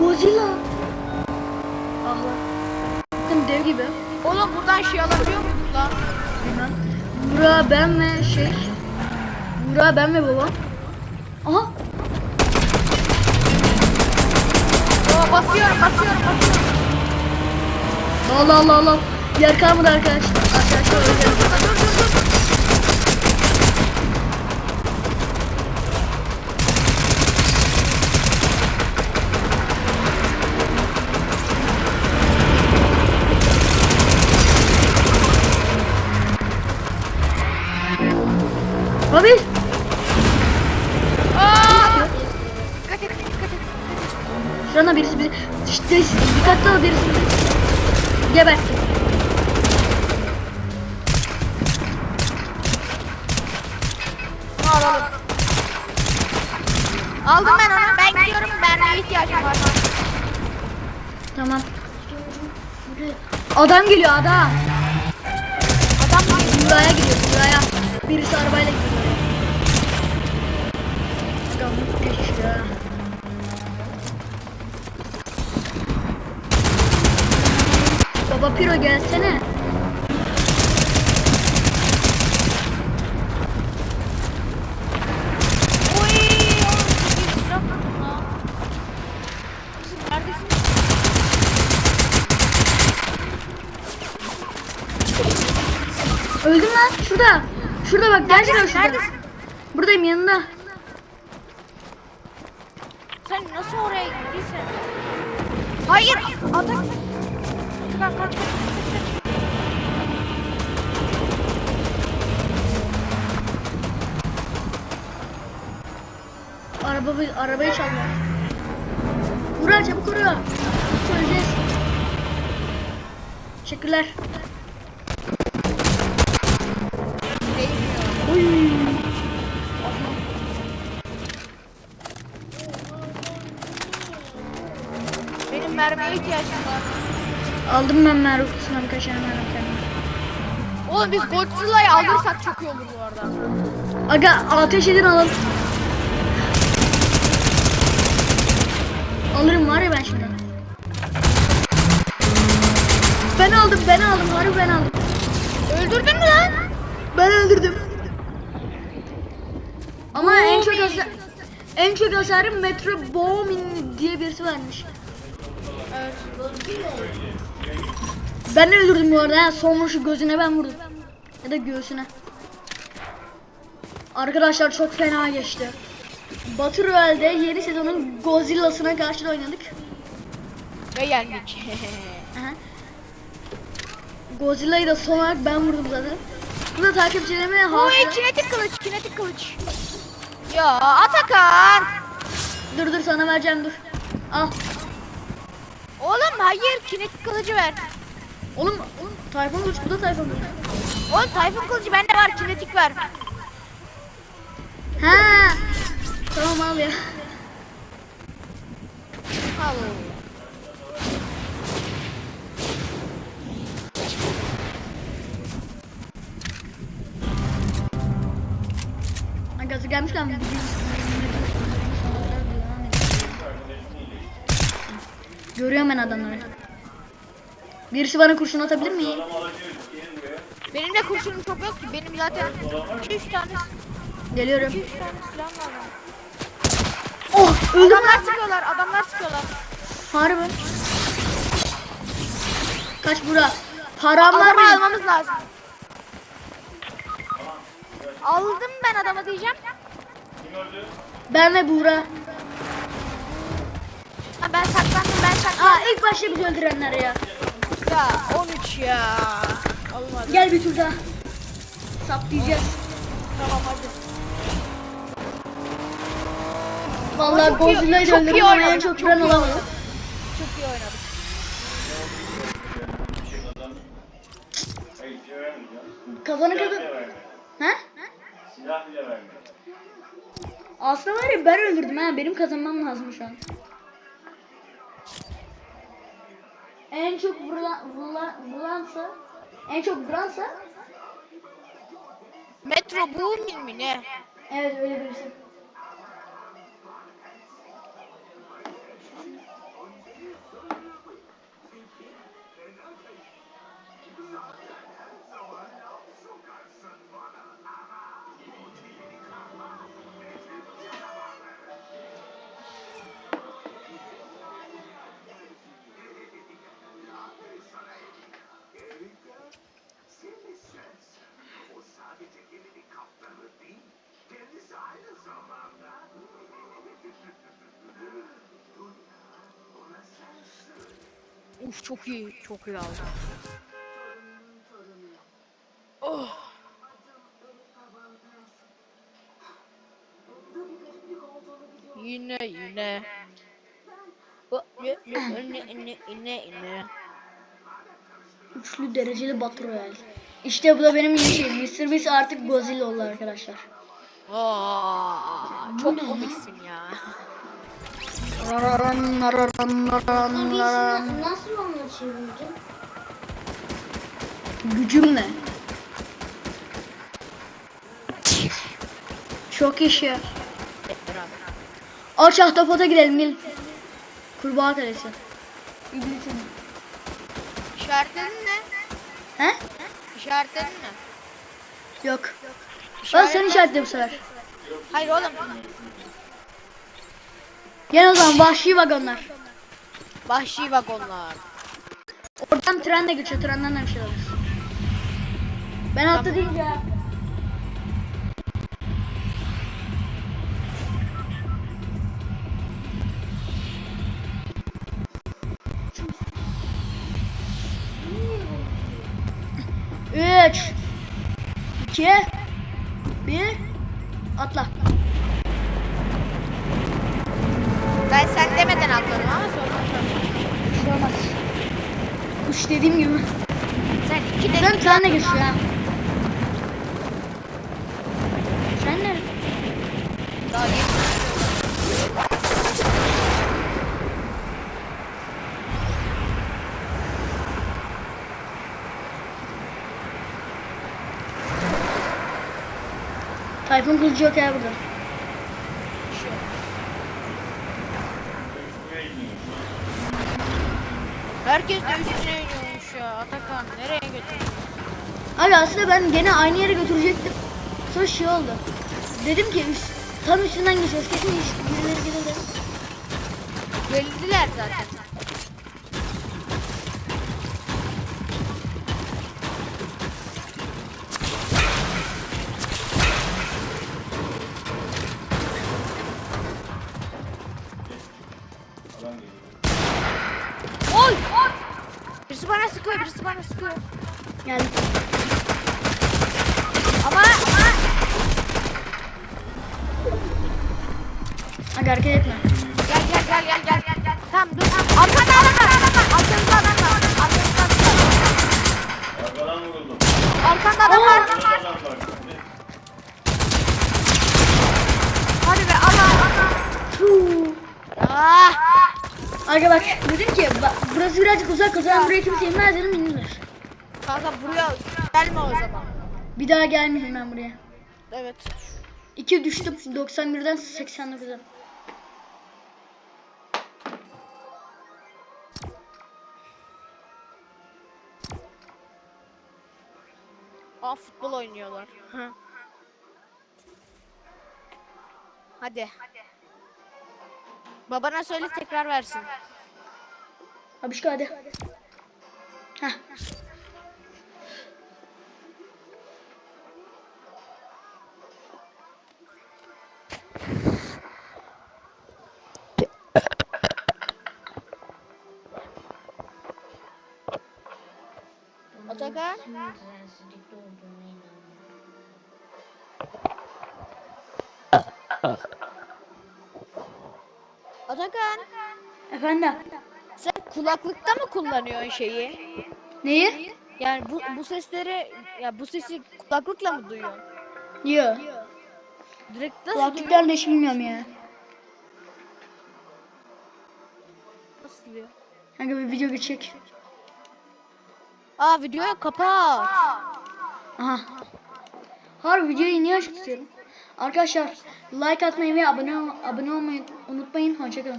Godzilla. Ah lan. Bakın dev gibi. Oğlum buradan şey alabiliyor muyuz lan? Bilmem. Burak ben ve şey. Burak ben ve babam. Aha. Oo, basıyorum basıyorum basıyorum. Allah Allah Allah. Yer kalmadı arkadaşlar. Arkadaşlar öleceğim. Abi. Aa! Dikkat et dikkat et. Şurana birisi bizi. İşte dikkatli ol birisi bizi. Gebertti. Alalım. Aldım ben onu. Ben gidiyorum. Mermiye ihtiyacım var. Tamam. Adam geliyor adam. Adam mı? Buraya gidiyor buraya. Birisi arabayla gidiyor. Geçiyor. Baba Piro gelsene. Öldüm lan şurada. Şurada bak gerçekten şurada. Neredesin? Buradayım yanında. Sen nasıl oraya gittiysen? Hayır! Atak! Kalk kalk kalk. Araba, arabayı çaldılar. Vurar çabuk vuruyor. Söyleyeceğiz. Teşekkürler. Mermiye ihtiyacım var. Aldım ben mermi kutusuna birkaç tane mermi kendime. Oğlum biz Godzilla'yı alırsak çok iyi olur bu arada. Aga ateş edin alalım. Alırım var ya ben şimdi. Ben aldım ben aldım harbi ben aldım. Öldürdün mü lan? Ben öldürdüm. Ama en çok hasar, en çok hasarı Metro Boomin diye birisi vermiş. Ben öldürdüm bu arada. Son vuruşu gözüne ben vurdum. Ya da göğsüne. Arkadaşlar çok fena geçti. Batı Royale'de yeni sezonun Godzilla'sına karşı da oynadık. Ve yendik. Godzilla'yı da son olarak ben vurdum zaten. Bu da takipçilerime Oy hatıra. kinetik kılıç, kinetik kılıç. Ya Atakan. Dur dur sana vereceğim dur. Al. Oğlum hayır kinetik kılıcı ver. Oğlum, oğlum Tayfun Kılıç bu da Tayfun Kılıç. Oğlum Tayfun kılıcı bende var kinetik ver. Ha. Tamam al ya. Al. Gazı gelmişken bir Görüyorum ben adamları. Birisi bana kurşun atabilir mi? Benim de kurşunum çok yok ki. Benim zaten 2-3 tane Geliyorum. 2-3 tane silahım var. Oh öldüm Adamlar lan. sıkıyorlar, adamlar sıkıyorlar. Harbi. Kaç bura? Param var Adamı mı? almamız lazım. Aldım ben adamı diyeceğim. Ben ve Buğra. Ha, ben saklandım, ben saklandım. Aa ilk başta bizi öldürenler ya. Ya 13 ya. Olmadı. Gel bir tur daha. Saplayacağız. Tamam hadi. Vallahi Godzilla'yı çok iyi öldürdüm ama en oynadık, çok iyi olamadım. Çok iyi oynadık. Kazanı kazan. Ha? Silah bile vermiyor. Aslında var ya ben öldürdüm ha. Benim kazanmam lazım şu an. En çok vurulan, vurulan, vurulansa en çok vuransa Metro Boomin mi ne? evet öyle birisi. Uf çok iyi. Çok iyi aldı. Oh. Yine yine. Yine yine yine yine. Üçlü dereceli Battle Royale. İşte bu da benim yeni şeyim. Mr. Beast artık Godzilla oldu arkadaşlar. Aa, çok komiksin ya. Nasıl çevireceğim? Gücüm ne? Çok işi. Aç ahtapota gidelim gel. Kurbağa kalesi. İblisin. İşaretledin mi? He? İşaretledin mi? Yok. Ben seni işaretledim bu sefer. Hayır oğlum. Gel o zaman vahşi vagonlar. Vahşi vagonlar. Oradan tren de geçiyor. Trenden de bir şey alırız. Ben atladım ya. Üç, iki, bir, atla. Ben sen demeden atladım ama sonra Bir şey olmaz. Kuş dediğim gibi. Sen iki de tren de geçiyor ha. Sen nerede? daha yeni. Tayfun kılıcı yok ya burada. Buraya gidiyoruz. Herkes de üstüne iniyormuş ya. Atakan nereye götürdün? Abi aslında ben gene aynı yere götürecektim. Sonra şey oldu. Dedim ki üst, tam üstünden geçiyoruz. Kesin iş, birileri gelir dedim. Geldiler zaten. Bana sıkıyor. Yani Ama ama aga hareket etme. gel gel gel gel gel gel gel. Tamam dur. Arkanda adam var. Arkanızda adam var. Arkanızda adam var. Arkadan vuruldum. Arkanda adam var. Adam var. Hadi be Allah. Huu. Ah! Bak dedim ki bak, burası birazcık uzak o zaman buraya kimse inmez dedim indiler. Kanka buraya gelme o zaman. Bir daha gelmeyeyim ben buraya. Evet. 2 düştüm 91'den 89'a. Aa futbol oynuyorlar. Hı. Hadi. Babana söyle tekrar versin. Abişka hadi. Heh. Atakan. Düzensizlikte olduğuna inanıyorum. Atakan. Efendim. Sen kulaklıkta mı kullanıyorsun şeyi? Neyi? Yani bu bu sesleri ya bu sesi kulaklıkla mı duyuyorsun? Yo. Direkt nasıl? Kulaklıklar ne hiç bilmiyorum ya. Nasıl diyor? Kanka bir video geçecek. Aa videoyu kapat. Aha. Harbi videoyu niye açık tutuyorum? Arkadaşlar like atmayı ve abone, abone olmayı unutmayın. Hoşçakalın.